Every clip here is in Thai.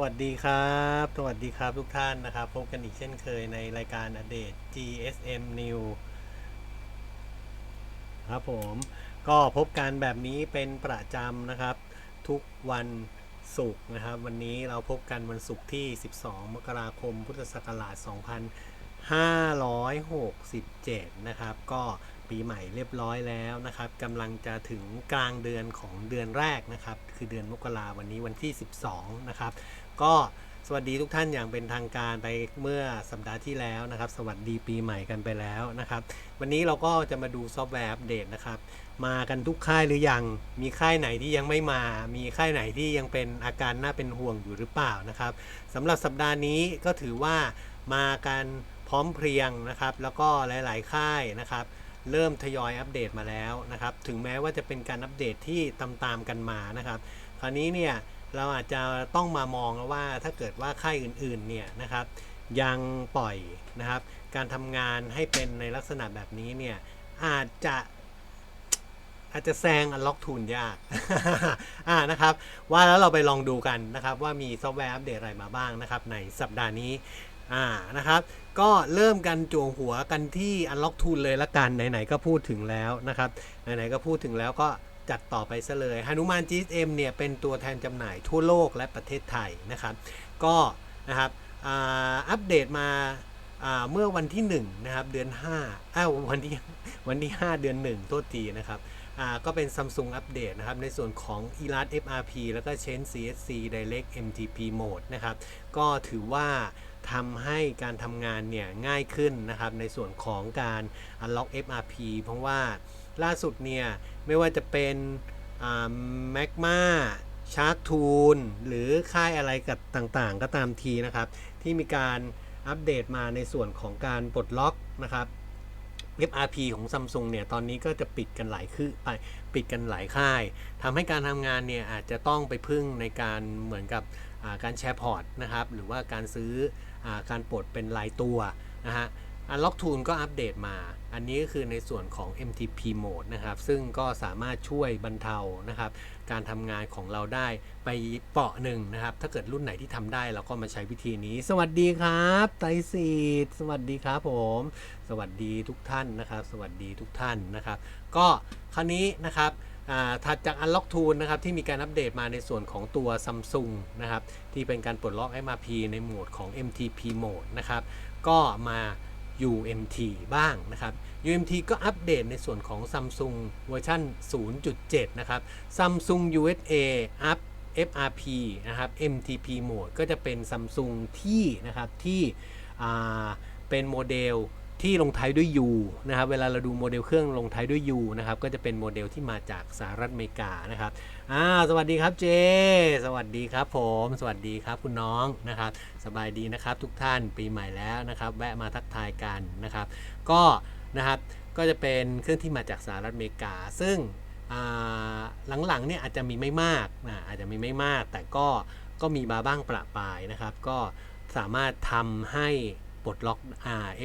สวัสดีครับ สวัสดีครับทุกท่านนะครับ พบกันอีกเช่นเคยในรายการอเดต GSM New ครับผม ก็พบกันแบบนี้เป็นประจำนะครับ ทุกวันศุกร์นะครับ วันนี้เราพบกันวันศุกร์ที่ 12 มกราคม พุทธศักราช 567 นะครับ ก็ปีใหม่เรียบร้อยแล้วนะครับกำลังจะถึงกลางเดือนของเดือนแรกนะครับ คือเดือนมกราวันนี้วันที่ 12 นะครับ ก็สวัสดีทุกท่านอย่างเป็นทางการไปเมื่อสัปดาห์ที่แล้วนะครับ สวัสดีปีใหม่กันไปแล้วนะครับ วันนี้เราก็จะมาดูซอฟต์แวร์อัปเดตนะครับ มากันทุกค่ายหรือยัง มีค่ายไหนที่ยังไม่มา มีค่ายไหนที่ยังเป็นอาการน่าเป็นห่วงอยู่หรือเปล่านะครับสำหรับสัปดาห์นี้ก็ถือว่ามากัน พร้อมเพรียงนะครับ แล้วก็หลาย ๆ ค่ายนะครับ เริ่มทยอยอัปเดตมาแล้วนะครับ ถึงแม้ว่าจะเป็นการอัปเดตที่ตามๆกันมานะครับ คราวนี้เนี่ยเราอาจจะต้องมามองว่าถ้าเกิดว่าค่ายอื่น ๆ เนี่ยนะครับ ยังปล่อยนะครับ การทำงานให้เป็นในลักษณะแบบนี้เนี่ยอาจจะอาจจะแซงอันล็อกทูนยาก อ่านะครับ ว่าแล้วเราไปลองดูกันนะครับ ว่ามีซอฟต์แวร์อัปเดตอะไรมาบ้างนะครับ ในสัปดาห์นี้ อ่านะครับ ก็เริ่มกันจวงหัวกันที่ Unlock Tool เลยละกันไหนๆก็พูดถึงแล้วนะครับไหนๆก็พูดถึงแล้วก็จัดต่อไปซะเลยฮานุมาน GSM เนี่ยเป็นตัวแทนจำหน่ายทั่วโลกและประเทศไทยนะครับ ก็นะครับอัปเดตมาเมื่อวันที่1นะครับเดือน5อ้าววันที่วันที่ 5 เดือน 1 โทษทีนะครับก็เป็น Samsung อัปเดตนะครับในส่วนของ e l a s FRP แล้วก็ Chain CSC Direct MTP Mode นะครับก็ถือว่า ทำให้การทำงานเนี่ยง่ายขึ้นนะครับในส่วนของการ Unlock FRP เพราะว่าล่าสุดเนี่ยไม่ว่าจะเป็นอ่า Magma Shark Tool หรือค่ายอะไรกับต่างๆ ก็ตามทีนะครับ ที่มีการอัปเดตมาในส่วนของการปลดล็อกนะครับ FRP ของ Samsung เนี่ย ตอนนี้ก็จะปิดกันหลายคือไปปิดกันหลายค่ายทำให้การทำงานเนี่ย อาจจะต้องไปพึ่งในการเหมือนกับการแชร์พอร์ตนะครับ หรือว่าการซื้อ การปลดเป็นรายตัวนะฮะ Unlock Tool ก็อัปเดตมา อันนี้ก็คือในส่วนของ MTP Mode นะครับ ซึ่งก็สามารถช่วยบรรเทานะครับ การทำงานของเราได้ไปเปาะหนึ่งนะครับ ถ้าเกิดรุ่นไหนที่ทำได้เราก็มาใช้วิธีนี้ สวัสดีครับไตรสีดสวัสดีครับผม สวัสดีทุกท่านนะครับ สวัสดีทุกท่านนะครับ ก็คราวนี้นะครับถัดจาก Unlock Tool นะครับที่มีการอัปเดตมาในส่วนของตัว Samsung นะครับที่เป็นการปลดล็อก MRP ในโหมดของ MTP Mode นะครับก็มา UMT บ้างนะครับ UMT ก็อัปเดตในส่วนของ Samsung เวอร์ชัน0.7 นะครับ Samsung USA Up FRP นะครับ MTP Mode ก็จะเป็น Samsung ที่นะครับที่เป็นโมเดลที่ลงท้ายด้วย U นะครับ เวลาเราดูโมเดลเครื่องลงท้ายด้วย U นะครับ ก็จะเป็นโมเดลที่มาจากสหรัฐอเมริกานะครับ อ่า สวัสดีครับเจ สวัสดีครับผม สวัสดีครับคุณน้องนะครับ สบายดีนะครับทุกท่าน ปีใหม่แล้วนะครับ แวะมาทักทายกันนะครับ ก็ นะครับก็จะเป็นเครื่องที่มาจากสหรัฐอเมริกา ซึ่งหลังๆเนี่ยอาจจะมีไม่มากนะอาจจะมีไม่มาก แต่ก็ก็มีมาบ้างประปรายนะครับ ก็สามารถทำให้ปลดล็อก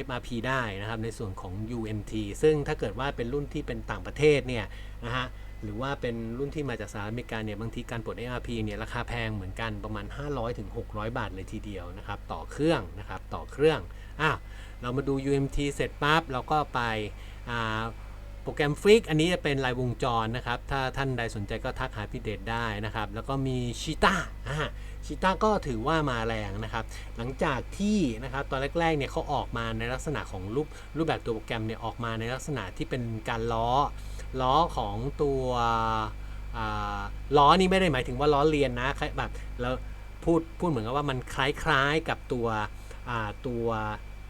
FRP ได้นะครับในส่วนของ UMT ซึ่งถ้าเกิดว่าเป็นรุ่นที่เป็นต่างประเทศเนี่ยนะฮะหรือว่าเป็นรุ่นที่มาจากสหรัฐอเมริกาเนี่ยบางทีการปลด ARP เนี่ยราคาแพงเหมือนกันประมาณ 500-600ถึง600บาทเลยทีเดียวนะครับ ต่อเครื่องนะครับ ต่อเครื่องอ้าว เรามาดู UMT เสร็จปั๊บเราก็ไปโปรแกรมฟิกอันนี้จะเป็นรายวงจรนะครับ ถ้าท่านใดสนใจก็ทักหาพี่เดชได้นะครับ แล้วก็มีชิต้าชิต้าก็ถือว่ามาแรงนะครับ หลังจากที่นะครับตอนแรกๆเนี่ยเขาออกมาในลักษณะของรูปรูปแบบตัวโปรแกรมเนี่ยออกมาในลักษณะที่เป็นการล้อล้อของตัวล้อนี่ไม่ได้หมายถึงว่าล้อเลียนนะแบบแล้วพูดพูดเหมือนกับว่ามันคล้ายๆกับตัวตัว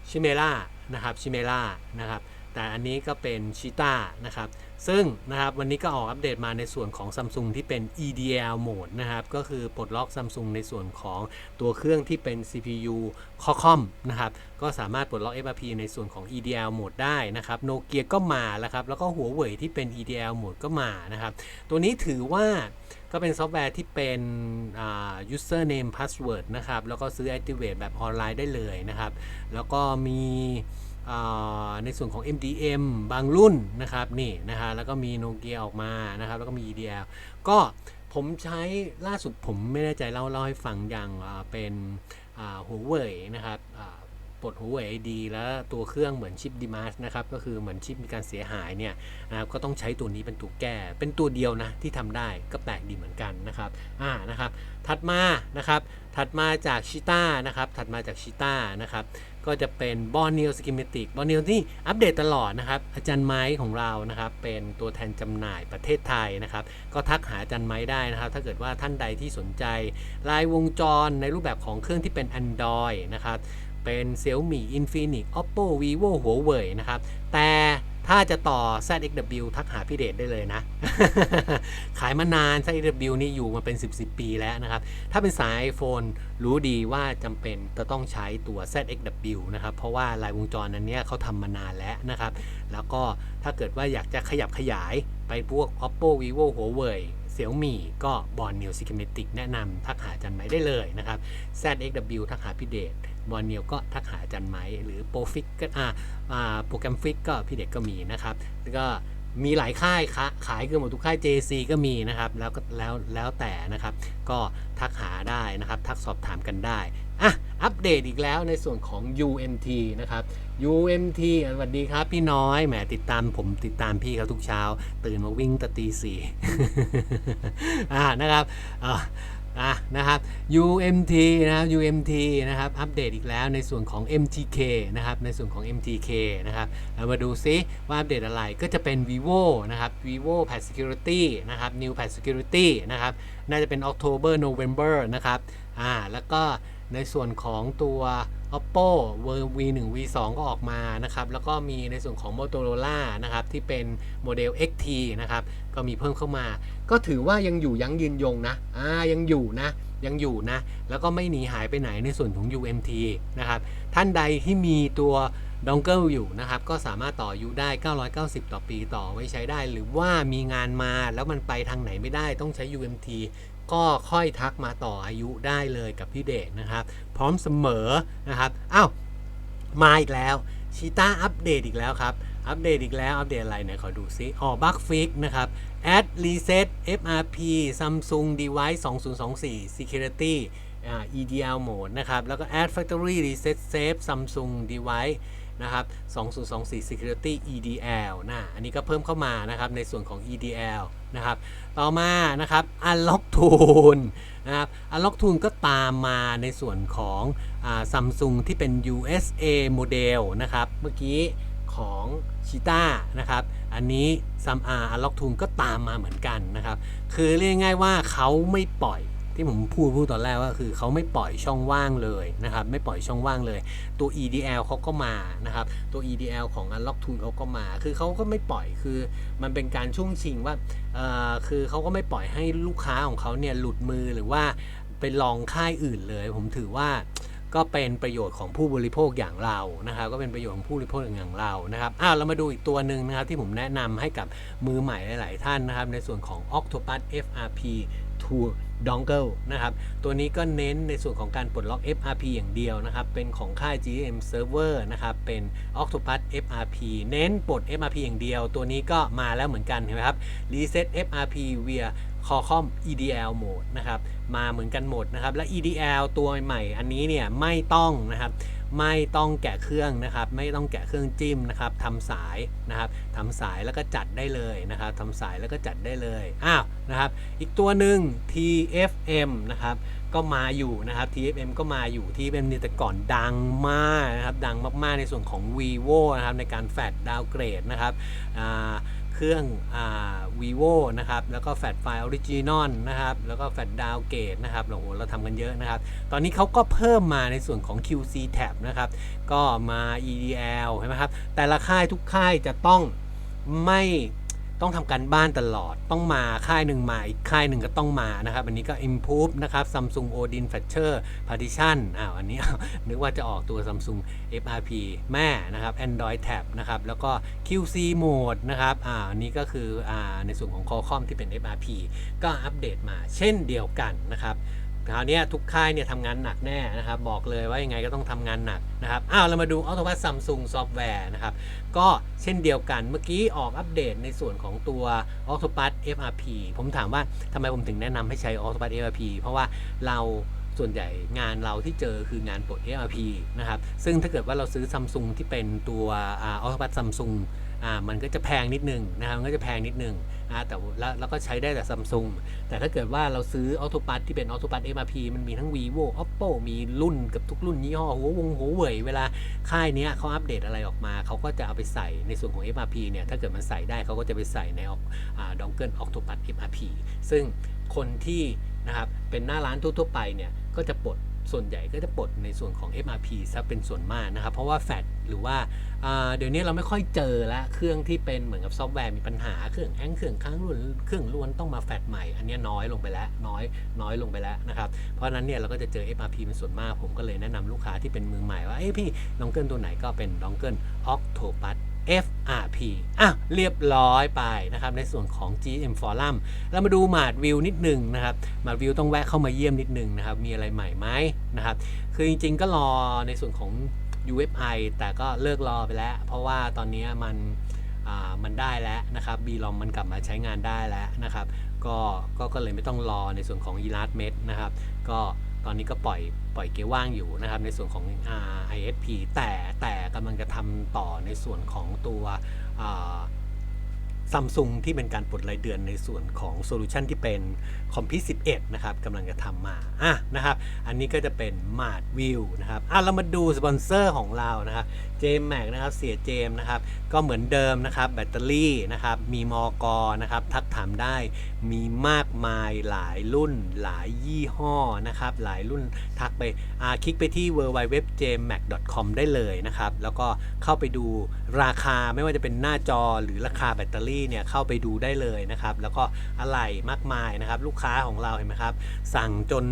ชิเมล่านะครับชิเมล่านะครับแต่อันนี้ก็เป็นชิต้านะครับซึ่งนะครับวันนี้ก็ออกอัปเดตมาในส่วนของ Samsung ที่เป็น EDL Mode นะครับก็คือปลดล็อก Samsung ในส่วนของตัวเครื่องที่เป็น CPU Qualcomm นะครับก็สามารถปลดล็อก FRP ในส่วนของ EDL Mode ได้นะครับโนเกียก็มาแล้วครับแล้วก็หัวเว่ยที่เป็น EDL Mode ก็มานะครับตัวนี้ถือว่า ก็เป็นซอฟต์แวร์ที่เป็นอ่า username password นะครับ แล้วก็ซื้อ activate แบบออนไลน์ได้เลยนะครับ แล้วก็มีอ่าในส่วนของ MDM บางรุ่นนะครับนี่นะฮะแล้วก็มีโนเกียออกมานะครับ แล้วก็มี EDL ก็ผมใช้ล่าสุดผมไม่แน่ใจเล่าเล่าให้ฟังอย่างเป็นหัวเว่ยนะครับ ปลดหัวเว่ยดีแล้วตัวเครื่องเหมือนชิปดีมาสนะครับก็คือเหมือนชิปมีการเสียหายเนี่ยนะครับก็ต้องใช้ตัวนี้เป็นตัวแก้ เป็นตัวเดียวนะที่ทำได้ก็แปลกดีเหมือนกันนะครับอ่านะครับถัดมานะครับถัดมาจากชิต้านะครับถัดมาจากชิต้านะครับก็จะเป็นบอนเนียลสกิมติกบอนเนียลที่อัปเดตตลอดนะครับ อาจารย์ไม้ของเรานะครับ เป็นตัวแทนจำหน่ายประเทศไทยนะครับ ก็ทักหาอาจารย์ไม้ได้นะครับ ถ้าเกิดว่าท่านใดที่สนใจ ลายวงจรในรูปแบบของเครื่องที่เป็น Android นะครับ เป็น Xiaomi Infinix Oppo Vivo Huawei นะครับ แต่ถ้าจะต่อ ZXW ทักหาพี่เดชได้เลยนะ ขายมานาน ZXW นี่อยู่มาเป็น 10 10 ปีแล้วนะครับ ถ้าเป็นสาย iPhone รู้ดีว่าจำเป็นจะต้องใช้ตัว ZXW นะครับ เพราะว่าลายวงจรอันเนี้ยเขาทำมานานแล้วนะครับ แล้วก็ถ้าเกิดว่าอยากจะขยับขยายไปพวก Oppo Vivo Huawei เสี่ยวมี่ก็บอลนิวซิกเมติกแนะนำทักหาจันไหมได้เลยนะครับ ZXW ทักหาพี่เดชบอลนิวก็ทักหาจันไหม หรือโปรฟิกก็อ่าอ่าโปรแกรมฟิกก็พี่เดชก็มีนะครับแล้วก็มีหลายค่ายคะขายเกือบหมดทุกค่าย JC ก็มีนะครับ แล้วก็แล้วแล้วแต่นะครับ ก็ทักหาได้นะครับ ทักสอบถามกันได้อะอัปเดตอีกแล้วในส่วนของ UMT นะครับ UMT สวัสดีครับพี่น้อยแหมติดตามผมติดตามพี่เขาทุกเช้า ตื่นมาวิ่งตะตีสี่อ่านะครับอ่าอะนะครับ UMT นะครับ UMT นะครับอัปเดตอีกแล้วในส่วนของ MTK นะครับในส่วนของ MTK นะครับเรามาดูซิว่าอัปเดตอะไรก็จะเป็น vivo นะครับ vivo pad security นะครับ new pad security นะครับน่าจะเป็น October November นะครับอ่าแล้วก็ ในส่วนของตัว Oppo V1 V2 ก็ออกมานะครับ แล้วก็มีในส่วนของ Motorola นะครับ ที่เป็นโมเดล XT นะครับ ก็มีเพิ่มเข้ามา ก็ถือว่ายังอยู่ยั้งยืนยงนะ อ่า ยังอยู่นะ ยังอยู่นะ แล้วก็ไม่หนีหายไปไหนในส่วนของ UMT นะครับ ท่านใดที่มีตัวดองเกิลอยู่นะครับ ก็สามารถต่ออายุได้ 990 ต่อปีต่อไว้ใช้ได้ หรือว่ามีงานมาแล้วมันไปทางไหนไม่ได้ต้องใช้ UMT ก็ค่อยทักมาต่ออายุได้เลยกับพี่เดชนะครับ พร้อมเสมอนะครับอ้าวมาอีกแล้วชีต้าอัปเดตอีกแล้วครับ อัปเดตอีกแล้ว อัปเดตอะไรไหนขอดูซิอ๋อบัคฟิกนะครับ add reset FRP Samsung device 2024 security อ่า EDL mode นะครับ แล้วก็ add factory reset save Samsung device นะครับ 2024 security EDL นะอันนี้ก็เพิ่มเข้ามานะครับในส่วนของ EDL นะครับต่อมานะครับ Unlock Tool นะครับ Unlock Tool ก็ตามมาในส่วนของซัมซุงที่เป็น USA โมเดลนะครับเมื่อกี้ของชิต้านะครับ อันนี้ซัมอาร์ Unlock Tool ก็ตามมาเหมือนกันนะครับ คือเรียกง่ายว่าเขาไม่ปล่อย ที่ผมพูดพูดตอนแรกว่าคือเขาไม่ปล่อยช่องว่างเลยนะครับ ไม่ปล่อยช่องว่างเลย ตัว EDL เขาก็มานะครับ ตัว EDL ของ Unlock Tool เขาก็มา คือเขาก็ไม่ปล่อยคือมันเป็นการช่วงชิงว่าเออคือเขาก็ไม่ปล่อยให้ลูกค้าของเขาเนี่ยหลุดมือหรือว่าไปลองค่ายอื่นเลย ผมถือว่าก็เป็นประโยชน์ของผู้บริโภคอย่างเรานะครับ ก็เป็นประโยชน์ของผู้บริโภคอย่างเรานะครับอ้าวเรามาดูอีกตัวหนึ่งนะครับที่ผมแนะนำให้กับมือใหม่หลาย ๆ ท่านนะครับ ในส่วนของ Octopus FRP to Dongle นะครับ ตัวนี้ก็เน้นในส่วนของการปลดล็อก FRP อย่างเดียวนะครับ เป็นของค่าย GM Server นะครับ เป็น Octopus FRP เน้นปลด FRP อย่างเดียว ตัวนี้ก็มาแล้วเหมือนกันเห็นไหมครับ Reset FRP via Qualcomm EDL mode นะครับ มาเหมือนกันหมดนะครับ และ EDL ตัวใหม่อันนี้เนี่ยไม่ต้องนะครับ ไม่ต้องแกะเครื่องนะครับไม่ต้องแกะเครื่องจิ้มนะครับทำสายนะครับทำสายแล้วก็จัดได้เลยนะครับทำสายแล้วก็จัดได้เลยอ้าวนะครับอีกตัวหนึ่ง TFM นะครับก็มาอยู่นะครับ TFM ก็มาอยู่ TFM นี่แต่ก่อนดังมากนะครับดังมากๆในส่วนของ vivo นะครับในการแฟดดาวเกรดนะครับอ่า เครื่องอ่า vivo นะครับ แล้วก็แฟดไฟล์ออริจินอลนะครับ แล้วก็แฟดดาวเกตนะครับโอ้โหเราทำกันเยอะนะครับ ตอนนี้เขาก็เพิ่มมาในส่วนของ QC tab นะครับ ก็มา EDL ใช่ไหมครับ แต่ละค่ายทุกค่ายจะต้องไม่ ต้องทำการบ้านตลอด ต้องมาค่ายหนึ่งมาอีกค่ายหนึ่งก็ต้องมานะครับ อันนี้ก็ improve นะครับ Samsung Odin Fetcher Partition อ้าวอันนี้ นึกว่าจะออกตัว Samsung FRP แม่นะครับ Android Tab นะครับ แล้วก็ QC Mode นะครับอ่าอันนี้ก็คืออ่าในส่วนของ Qualcomm ที่เป็น FRP ก็อัปเดตมาเช่นเดียวกันนะครับ คราวนี้ทุกค่ายเนี่ยทำงานหนักแน่นะครับ บอกเลยว่ายังไงก็ต้องทำงานหนักนะครับ อ้าวเรามาดู Autopad Samsung Software นะครับ ก็เช่นเดียวกันเมื่อกี้ออกอัปเดตในส่วนของตัว Autopad FRP ผมถามว่าทำไมผมถึงแนะนำให้ใช้ Autopad FRP เพราะว่าเราส่วนใหญ่งานเราที่เจอคืองานปลด FRP นะครับ ซึ่งถ้าเกิดว่าเราซื้อ Samsung ที่เป็นตัวอ่า Autopad Samsung อ่ามันก็จะแพงนิดนึงนะครับมันก็จะแพงนิดนึง นะแต่แล้วแล้วก็ใช้ได้แต่ซัมซุงแต่ถ้าเกิดว่าเราซื้อออโตปัสที่เป็นออโตปัส MRP มันมีทั้ง vivo oppo มีรุ่นกับทุกรุ่นยี่ห้อหัววงหัวเว่ยเวลาค่ายเนี้ยเขาอัปเดตอะไรออกมา เขาก็จะเอาไปใส่ในส่วนของ MRP เนี่ยถ้าเกิดมันใส่ได้เขาก็จะไปใส่ในดองเกิลออโตปัส MRP ซึ่งคนที่นะครับเป็นหน้าร้านทั่วๆไปเนี่ยก็จะปลด ส่วนใหญ่ก็จะปลดในส่วนของ MRP ซะเป็นส่วนมากนะครับ เพราะว่าแฟดหรือว่าเดี๋ยวนี้เราไม่ค่อยเจอละเครื่องที่เป็นเหมือนกับซอฟต์แวร์มีปัญหาเครื่องแองเครื่องค้างรุ่นเครื่องล้วนต้องมาแฟดใหม่ อันนี้น้อยลงไปแล้วน้อยน้อยลงไปแล้วนะครับ เพราะนั้นเนี่ยเราก็จะเจอ MRP เป็นส่วนมาก ผมก็เลยแนะนำลูกค้าที่เป็นมือใหม่ว่าเอ้ยพี่ดองเกิลตัวไหนก็เป็นดองเกิล Octopus FRP อะเรียบร้อยไปนะครับในส่วนของ GM Forum เรามาดูหมาดวิวนิดนึงนะครับหมาดวิวต้องแวะเข้ามาเยี่ยมนิดนึงนะครับมีอะไรใหม่ไหมนะครับคือจริงๆก็รอในส่วนของ UFI แต่ก็เลิกรอไปแล้ว เพราะว่าตอนนี้มันอ่ามันได้แล้วนะครับบีลอมมันกลับมาใช้งานได้แล้วนะครับก็ก็ก็เลยไม่ต้องรอในส่วนของ e l a s m e d นะครับก็ ตอนนี้ก็ปล่อยปล่อยเกียร์ว่างอยู่นะครับ ในส่วนของ ISP แต่แต่กำลังจะทำต่อในส่วนของตัวซัมซุงที่เป็นการปลดรายเดือนในส่วนของโซลูชันที่เป็นคอมพิ11 นะครับกำลังจะทำมาอะนะครับ อันนี้ก็จะเป็นมาดวิวนะครับอะเรามาดูสปอนเซอร์ของเรานะครับเจมแม็กนะครับเสียเจมนะครับ ก็เหมือนเดิมนะครับ แบตเตอรี่นะครับ มีมอกอนะครับ ทักถามได้มีมากมายหลายรุ่นหลายยี่ห้อนะครับ หลายรุ่นทักไปอ่าคลิกไปที่ w w w j m a c c o m ได้เลยนะครับ แล้วก็เข้าไปดูราคาไม่ว่าจะเป็นหน้าจอหรือราคาแบตเตอรี่เนี่ยเข้าไปดูได้เลยนะครับ แล้วก็อะไรมากมายนะครับ ลูกค้าของเราเห็นไหมครับ สั่งจน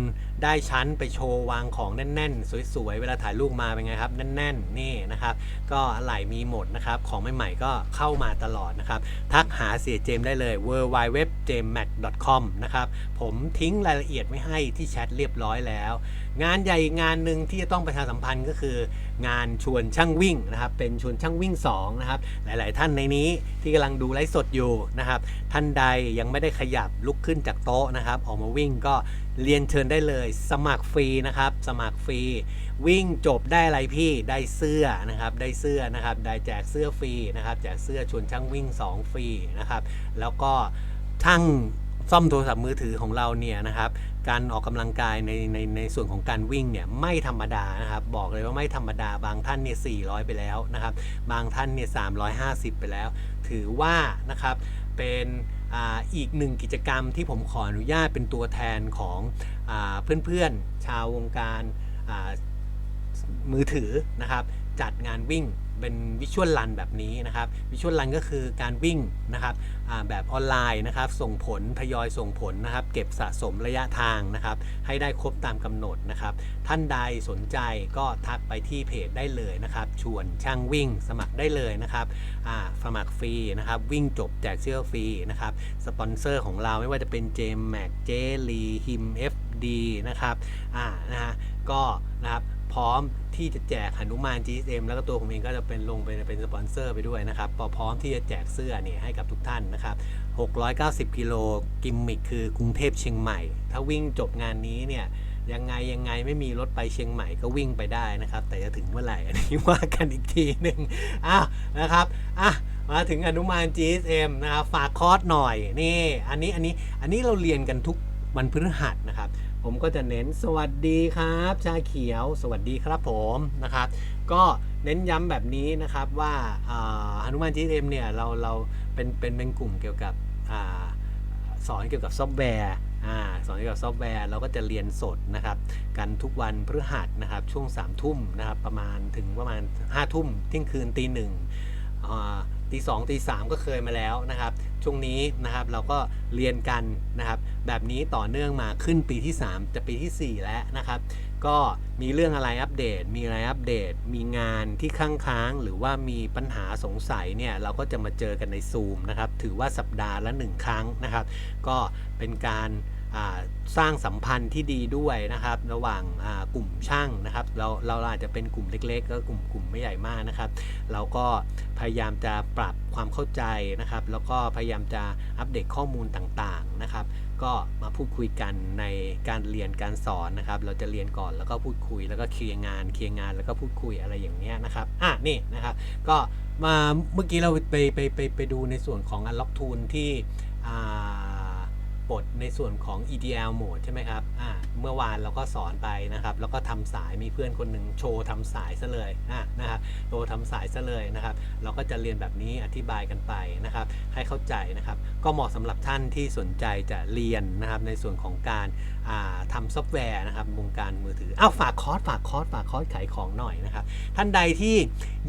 ได้ชั้นไปโชว์วางของแน่น ๆ สวย ๆ เวลาถ่ายรูปมาเป็นไงครับ แน่น ๆ นี่นะครับ ก็อะไหล่มีหมดนะครับ ของใหม่ ๆ ก็เข้ามาตลอดนะครับ ทักหาเสียเจมได้เลย w w w j m a c c o m นะครับ ผมทิ้งรายละเอียดไว้ให้ที่แชทเรียบร้อยแล้ว งานใหญ่งานหนึ่งที่จะต้องประชาสัมพันธ์ก็คือ งานชวนช่างวิ่งนะครับ เป็นชวนช่างวิ่ง2นะครับ หลาย ๆ ท่านในนี้ที่กำลังดูไลฟ์สดอยู่นะครับ ท่านใดยังไม่ได้ขยับลุกขึ้นจากโต๊ะนะครับ ออกมาวิ่งก็เรียนเชิญได้เลย สมัครฟรีนะครับ สมัครฟรี วิ่งจบได้อะไรพี่ได้เสื้อนะครับ ได้เสื้อนะครับ ได้แจกเสื้อฟรีนะครับแจกเสื้อชวนช่างวิ่ง 2 ฟรีนะครับ แล้วก็ช่างซ่อมโทรศัพท์มือถือของเราเนี่ยนะครับ การออกกำลังกายในในในส่วนของการวิ่งเนี่ยไม่ธรรมดานะครับ บอกเลยว่าไม่ธรรมดาบางท่านเนี่ย400 ไปแล้วนะครับ บางท่านเนี่ย350 ไปแล้ว ถือว่านะครับเป็นอ,อีกหนึ่งกิจกรรมที่ผมขออนุญาตเป็นตัวแทนของอเพื่อนๆ ชาววงการมือถือนะครับ จัดงานวิ่ง เป็นวิชวลรันแบบนี้นะครับวิชวลรันก็คือการวิ่งนะครับแบบออนไลน์นะครับ ส่งผลทยอยส่งผลนะครับ เก็บสะสมระยะทางนะครับ ให้ได้ครบตามกำหนดนะครับ ท่านใดสนใจก็ทักไปที่เพจได้เลยนะครับ ชวนช่างวิ่งสมัครได้เลยนะครับสมัครฟรีนะครับ วิ่งจบแจกเสื้อฟรีนะครับสปอนเซอร์ของเราไม่ว่าจะเป็นเจมแม็กเจลีฮิม FD นะครับอ่านะฮะก็นะครับ พร้อมที่จะแจกหนุมาน GSM แล้วก็ตัวผมเองก็จะเป็นลงไปเป็นสปอนเซอร์ไปด้วยนะครับพร้อมที่จะแจกเสื้อเนี่ยให้กับทุกท่านนะครับ690 กิโลกิมมิคคือกรุงเทพเชียงใหม่ ถ้าวิ่งจบงานนี้เนี่ยยังไงยังไงไม่มีรถไปเชียงใหม่ก็วิ่งไปได้นะครับ แต่จะถึงเมื่อไหร่อันนี้ว่ากันอีกทีหนึ่งอ้าวนะครับอะมาถึงอนุมาน GSM นะครับฝากคอร์สหน่อยนี่อันนี้อันนี้อันนี้เราเรียนกันทุกวันพฤหัสนะครับ ผมก็จะเน้นสวัสดีครับ ชาเขียว สวัสดีครับผมนะครับ ก็เน้นย้ำแบบนี้นะครับว่าอ่านุมาน GSM เนี่ยเราเราเป็นเป็นเป็นกลุ่มเกี่ยวกับอสอนเกี่ยวกับซอฟต์แวร์สอนเกี่ยวกับซอฟต์แวร์เราก็จะเรียนสดนะครับ กันทุกวันพฤหัสนะครับช่วง3ามทุ่มนะครับประมาณถึงประมาณ5้าทุ่มเที่ยงคืนตีหนึ่ง ตีสองตีสามก็เคยมาแล้วนะครับ ช่วงนี้นะครับเราก็เรียนกันนะครับ แบบนี้ต่อเนื่องมาขึ้นปีที่ 3 จะปีทีสี่ 4 แล้วนะครับ ก็มีเรื่องอะไรอัปเดต มีอะไรอัปเดต มีงานที่ค้างค้าง หรือว่ามีปัญหาสงสัยเนี่ยเราก็จะมาเจอกันในซูมนะครับ ถือว่าสัปดาห์ละ 1 ครั้งนะครับ ก็เป็นการ สร้างสัมพันธ์ที่ดีด้วยนะครับ ระหว่างกลุ่มช่างนะครับ เราเราอาจจะเป็นกลุ่มเล็กๆ ก็กลุ่มกลุ่มไม่ใหญ่มากนะครับ เราก็พยายามจะปรับความเข้าใจนะครับ แล้วก็พยายามจะอัปเดตข้อมูลต่างๆนะครับ ก็มาพูดคุยกันในการเรียนการสอนนะครับ เราจะเรียนก่อนแล้วก็พูดคุย แล้วก็เคลียร์งานเคลียร์งานแล้วก็พูดคุยอะไรอย่างเนี้ยนะครับอะนี่นะครับก็มาเมื่อกี้เราไปไปไปไปดูในส่วนของ Unlock Tool ที่อ่า ปลดในส่วนของ EDL mode ใช่ไหมครับอ่าเมื่อวานเราก็สอนไปนะครับ แล้วก็ทำสายมีเพื่อนคนหนึ่งโชว์ทำสายซะเลยอะนะครับโชว์ทำสายซะเลยนะครับ เราก็จะเรียนแบบนี้อธิบายกันไปนะครับ ให้เข้าใจนะครับ ก็เหมาะสำหรับท่านที่สนใจจะเรียนนะครับ ในส่วนของการาทำซอฟต์แวร์นะครับวงการมือถืออ้าวฝากคอร์สฝากคอร์สฝากคอร์สขายของหน่อยนะครับ ท่านใดที่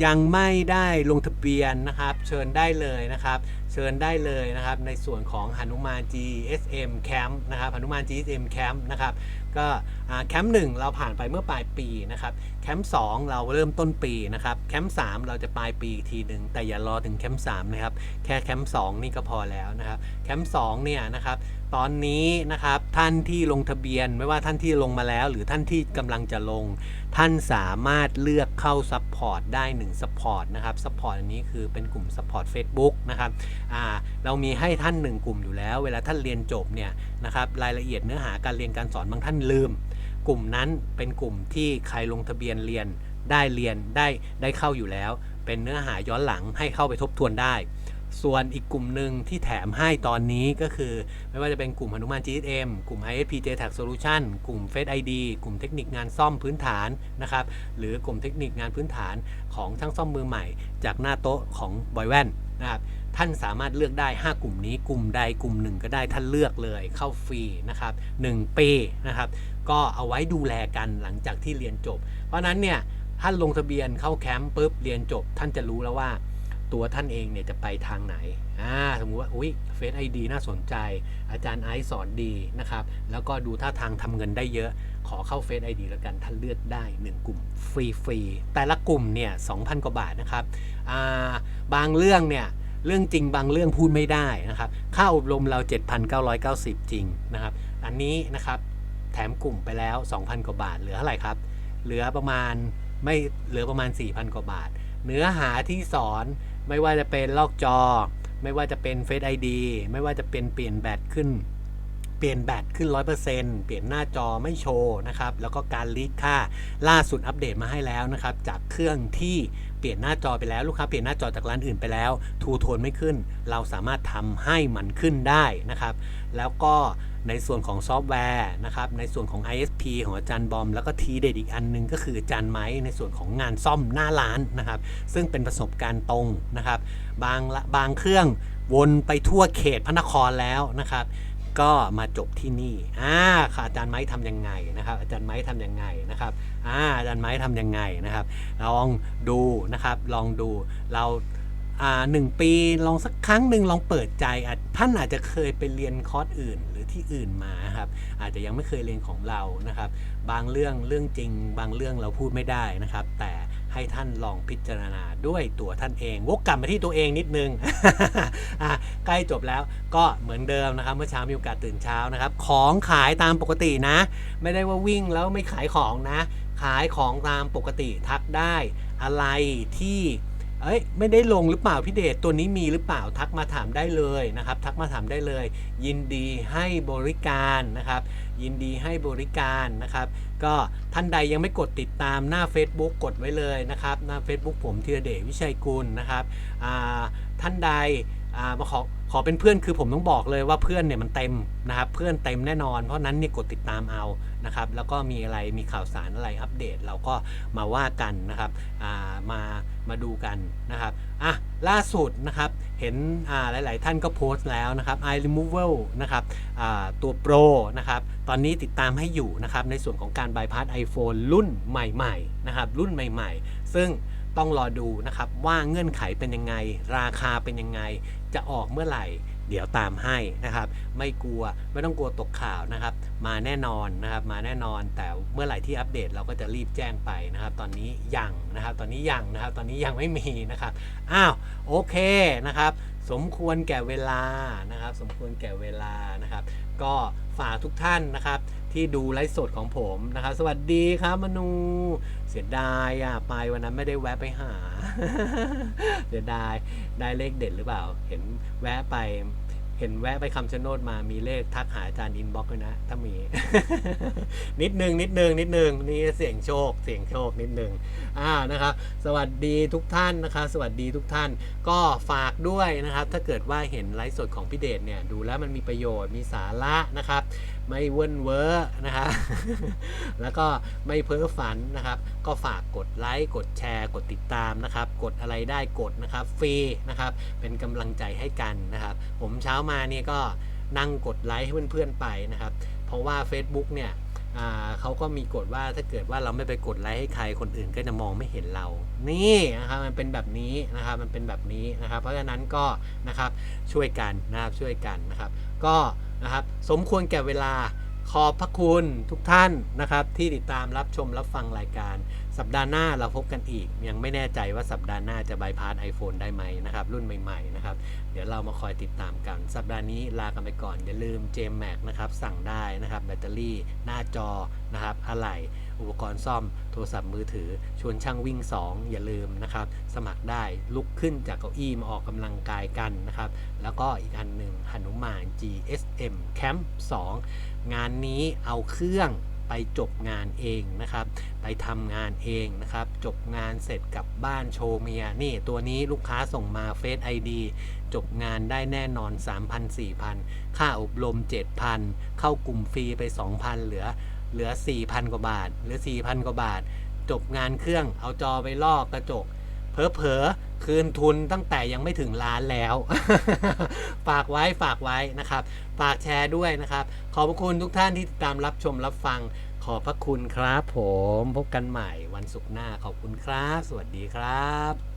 ยังไม่ได้ลงทะเบียนนะครับ เชิญได้เลยนะครับ เชิญได้เลยนะครับในส่วนของหนุมาน GSM Camp นะครับหนุมาน GSM Camp นะครับก็แคมป์หนึ่งเราผ่านไปเมื่อปลายปีนะครับแคมป์สองเราเริ่มต้นปีนะครับแคมป์สามเราจะปลายปีอีกทีหนึ่งแต่อย่ารอถึงแคมป์สามนะครับแค่แคมป์สองนี่ก็พอแล้วนะครับแคมป์สองเนี่ยนะครับตอนนี้นะครับท่านที่ลงทะเบียนไม่ว่าท่านที่ลงมาแล้ว หรือท่านที่กำลังจะลง ท่านสามารถเลือกเข้าซัพพอร์ตได้1ซัพพอร์ตนะครับซัพพอร์ตอันนี้คือเป็นกลุ่มซัพพอร์ต Facebook นะครับเรามีให้ท่าน 1 กลุ่มอยู่แล้ว เวลาท่านเรียนจบเนี่ยนะครับรายละเอียดเนื้อหาการเรียนการสอนบางท่านลืม กลุ่มนั้นเป็นกลุ่มที่ใครลงทะเบียนเรียนได้เรียนได้ได้เข้าอยู่แล้ว เป็นเนื้อหาย้อนหลังให้เข้าไปทบทวนได้ ส่วนอีกกลุ่มหนึ่งที่แถมให้ตอนนี้ก็คือ ไม่ว่าจะเป็นกลุ่มหนุมาน GSM กลุ่ม ISP JTAG Solution กลุ่ม Face ID กลุ่มเทคนิคงานซ่อมพื้นฐานนะครับ หรือกลุ่มเทคนิคงานพื้นฐานของช่างซ่อมมือใหม่ จากหน้าโต๊ะของบอยแว่นนะครับท่านสามารถเลือกได้ 5 กลุ่มนี้กลุ่มใดกลุ่มหนึ่งก็ได้ท่านเลือกเลยเข้าฟรีนะครับ1ปีนะครับ ก็เอาไว้ดูแลกันหลังจากที่เรียนจบ เพราะฉะนั้นเนี่ยท่านลงทะเบียนเข้าแคมป์ปุ๊บเรียนจบ ท่านจะรู้แล้วว่า ตัวท่านเองเนี่ยจะไปทางไหนอ่าสมมุติว่าอุ้ยเฟซไอดีน่าสนใจ อาจารย์ไอซ์สอนดีนะครับ แล้วก็ดูท่าทางทำเงินได้เยอะ ขอเข้าเฟซไอดีแล้วกันท่านเลือกได้ 1 กลุ่มฟรีฟรีๆแต่ละกลุ่มเนี่ย2,000กว่าบาทนะครับอ่าบางเรื่องเนี่ยเรื่องจริงบางเรื่องพูดไม่ได้นะครับ ค่าอบรมเรา 7,990 จริงนะครับ อันนี้นะครับแถมกลุ่มไปแล้ว 2,000 กว่าบาท เหลือเท่าไหร่ครับ เหลือประมาณไม่เหลือประมาณ 4,000 กว่าบาท เนื้อหาที่สอน ไม่ว่าจะเป็นลอกจอ ไม่ว่าจะเป็นเฟซไอดีไม่ว่าจะเป็นเปลี่ยนแบตขึ้น เปลี่ยนแบตขึ้น 100%เปลี่ยนหน้าจอไม่โชว์นะครับ แล้วก็การรีดค่าล่าสุดอัปเดตมาให้แล้วนะครับ จากเครื่องที่เปลี่ยนหน้าจอไปแล้วลูกค้าเปลี่ยนหน้าจอจากร้านอื่นไปแล้วทูโทนไม่ขึ้น เราสามารถทำให้มันขึ้นได้นะครับ แล้วก็ ในส่วนของซอฟต์แวร์นะครับ ในส่วนของ ISP ของอาจารย์บอม แล้วก็ทีเด็ดอีกอันหนึงก็คืออาจารย์ไม้ในส่วนของงานซ่อมหน้าร้านนะครับ ซึ่งเป็นประสบการณ์ตรงนะครับ บางละบางเครื่องวนไปทั่วเขตพระนครแล้วนะครับก็มาจบที่นี่อ่าค่ะอาจารย์ไม้ทำยังไงนะครับ อาจารย์ไม้ทำยังไงนะครับอ่าอาจารย์ไม้ทำยังไงนะครับ ลองดูนะครับ ลองดู เรา หนึ่งปีลองสักครั้งหนึ่งลองเปิดใจอะท่านอาจจะเคยไปเรียนคอร์สอื่นหรือที่อื่นมาครับอาจจะยังไม่เคยเรียนของเรานะครับ บางเรื่องเรื่องจริง บางเรื่องเราพูดไม่ได้นะครับ แต่ให้ท่านลองพิจารณาด้วยตัวท่านเอง วกกลับมาที่ตัวเองนิดนึงอะใกล้จบแล้วก็เหมือนเดิมนะครับเมื่อเช้ามีโอกาสตื่นเช้านะครับ ของขายตามปกตินะ ไม่ได้ว่าวิ่งแล้วไม่ขายของนะ ขายของตามปกติทักได้อะไรที่ เอ้ยไม่ได้ลงหรือเปล่าพี่เดชตัวนี้มีหรือเปล่าทักมาถามได้เลยนะครับ ทักมาถามได้เลย ยินดีให้บริการนะครับ ยินดีให้บริการนะครับ ก็ท่านใดยังไม่กดติดตามหน้า Facebook กดไว้เลยนะครับหน้า Facebook ผมธีรเดชวิชัยกุลนะครับท่านใดมาขอ ขอเป็นเพื่อนคือผมต้องบอกเลยว่าเพื่อนเนี่ยมันเต็มนะครับ เพื่อนเต็มแน่นอน เพราะนั้นเนี่ยกดติดตามเอานะครับ แล้วก็มีอะไรมีข่าวสารอะไรอัปเดต เราก็มาว่ากันนะครับามามาดูกันนะครับอะล่าสุดนะครับเห็นหลาย ๆ ท่านก็โพสต์แล้วนะครับ eye removal นะครับตัว Pro นะครับตอนนี้ติดตามให้อยู่นะครับในส่วนของการ bypass iPhone รุ่นใหม่ ๆ นะครับ รุ่นใหม่ ๆ ซึ่ง ต้องรอดูนะครับว่าเงื่อนไขเป็นยังไง ราคาเป็นยังไง จะออกเมื่อไหร่ เดี๋ยวตามให้นะครับ ไม่กลัวไม่ต้องกลัวตกข่าวนะครับ มาแน่นอนนะครับมาแน่นอนแต่เมื่อไหร่ที่อัปเดตเราก็จะรีบแจ้งไปนะครับ ตอนนี้ยังนะครับ ตอนนี้ยังนะครับ ตอนนี้ยังไม่มีนะครับอ้าวโอเคนะครับ สมควรแก่เวลานะครับ สมควรแก่เวลานะครับ ก็ฝากทุกท่านนะครับที่ดูไลฟ์สดของผมนะครับ สวัสดีครับมนู สียดายอะไปวันนั้นไม่ได้แวะไปหา เสียดายได้เลขเด็ดหรือเปล่า เห็นแวะไปเห็นแวะไปคำชะโนดมามีเลขทักหาอาจารย์อินบ็อกซ์ด้วยนะ ถ้ามี นิดนึง นิดนึง นิดนึง นี่เสียงโชค เสียงโชค นิดนึงอ่านะครับ สวัสดีทุกท่านนะครับ สวัสดีทุกท่าน ก็ฝากด้วยนะครับ ถ้าเกิดว่าเห็นไลฟ์สดของพี่เดชเนี่ย ดูแล้วมันมีประโยชน์มีสาระนะครับ ไม่เว้นเว้อนะครับแล้วก็ไม่เพ้อฝันนะครับ ก็ฝากกดไลค์กดแชร์ กดติดตามนะครับ กดอะไรได้กดนะครับฟรีนะครับ เป็นกำลังใจให้กันนะครับ ผมเช้ามาเนี่ยก็นั่งกดไลค์ให้เพื่อนๆไปนะครับ เพราะว่า Facebook เนี่ยเขาก็มีกฎว่าถ้าเกิดว่าเราไม่ไปกดไลค์ให้ใครคนอื่นก็จะมองไม่เห็นเรา นี่นะครับมันเป็นแบบนี้นะครับมันเป็นแบบนี้นะครับ เพราะฉะนั้นก็นะครับช่วยกันนะครับช่วยกันนะครับ ก็ นะครับ สมควรแก่เวลาขอบพระคุณทุกท่านนะครับ ที่ติดตามรับชมรับฟังรายการ สัปดาห์หน้าเราพบกันอีก ยังไม่แน่ใจว่าสัปดาห์หน้าจะบายพาส iPhone ได้ไหมนะครับ รุ่นใหม่ๆนะครับ เดี๋ยวเรามาคอยติดตามกัน สัปดาห์นี้ลากันไปก่อน อย่าลืม JMac นะครับ สั่งได้นะครับ แบตเตอรี่หน้าจอนะครับอะไหล่ อุปกรณ์ซ่อมโทรศัพท์มือถือ ชวนช่างวิ่ง 2 อย่าลืมนะครับ สมัครได้ลุกขึ้นจากเก้าอี้มาออกกำลังกายกันนะครับ แล้วก็อีกอันหนึ่งหนุมาน GSM Camp 2 งานนี้เอาเครื่องไปจบงานเองนะครับ ไปทำงานเองนะครับ จบงานเสร็จกลับบ้านโชว์เมีย นี่ตัวนี้ลูกค้าส่งมาเฟซ ID จบงานได้แน่นอน 3,000 4,000 ค่าอบรม 7,000 เข้ากลุ่มฟรีไป 2,000 เหลือ เหลือ 4,000 กว่าบาท เหลือ 4,000 กว่าบาท จบงานเครื่องเอาจอไปลอกกระจก เพอเพอๆคืนทุนตั้งแต่ยังไม่ถึงล้านแล้ว ฝากไว้ฝากไว้นะครับ ฝากแชร์ด้วยนะครับ ขอบพระคุณทุกท่านที่ติดตามรับชมรับฟัง ขอบพระคุณครับผม พบกันใหม่วันศุกร์หน้าขอบคุณครับ สวัสดีครับ